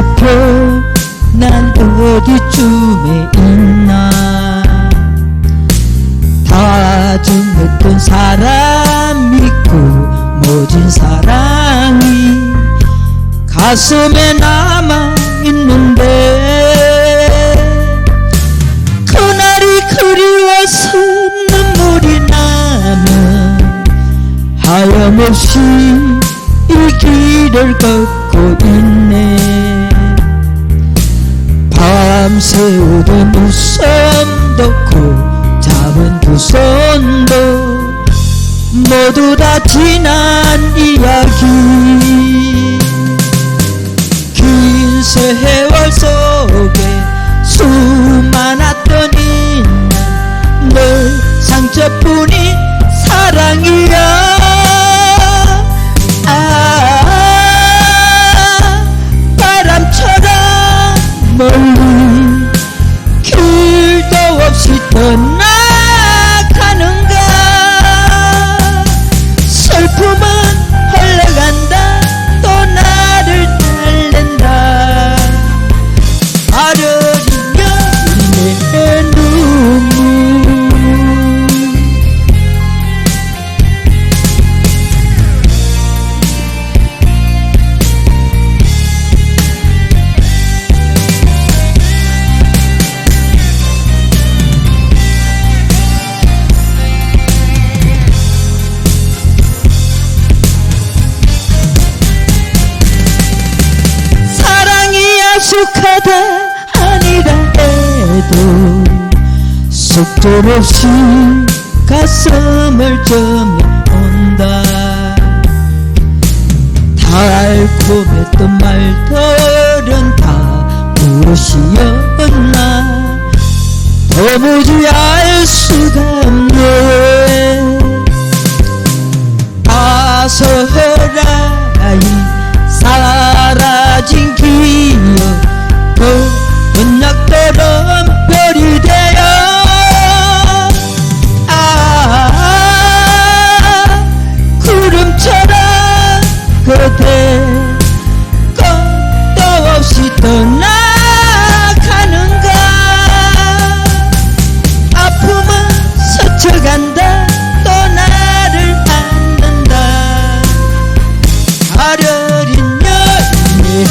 표난 어디쯤에 있나? 다짐했던 사람 믿고 모진 사랑이 가슴에 남아 있는데 그날이 그리워서 눈물이 나면 하염없이 이 길을 걷고 밤새우던 웃음도 고두 손도 모두 다 지난 이야기. 긴 세월 속에 없이 야속하다 아니라 해도 속절없이 가슴을 점해온다. 달콤했던 말들은 다 무엇이었나? 도무지 알 수가 없네. 아서라 꽃처럼 그대 꿈도 없이 떠나가는가. 아픔은 스쳐간다 또 나를 안는다. 가려린 여인의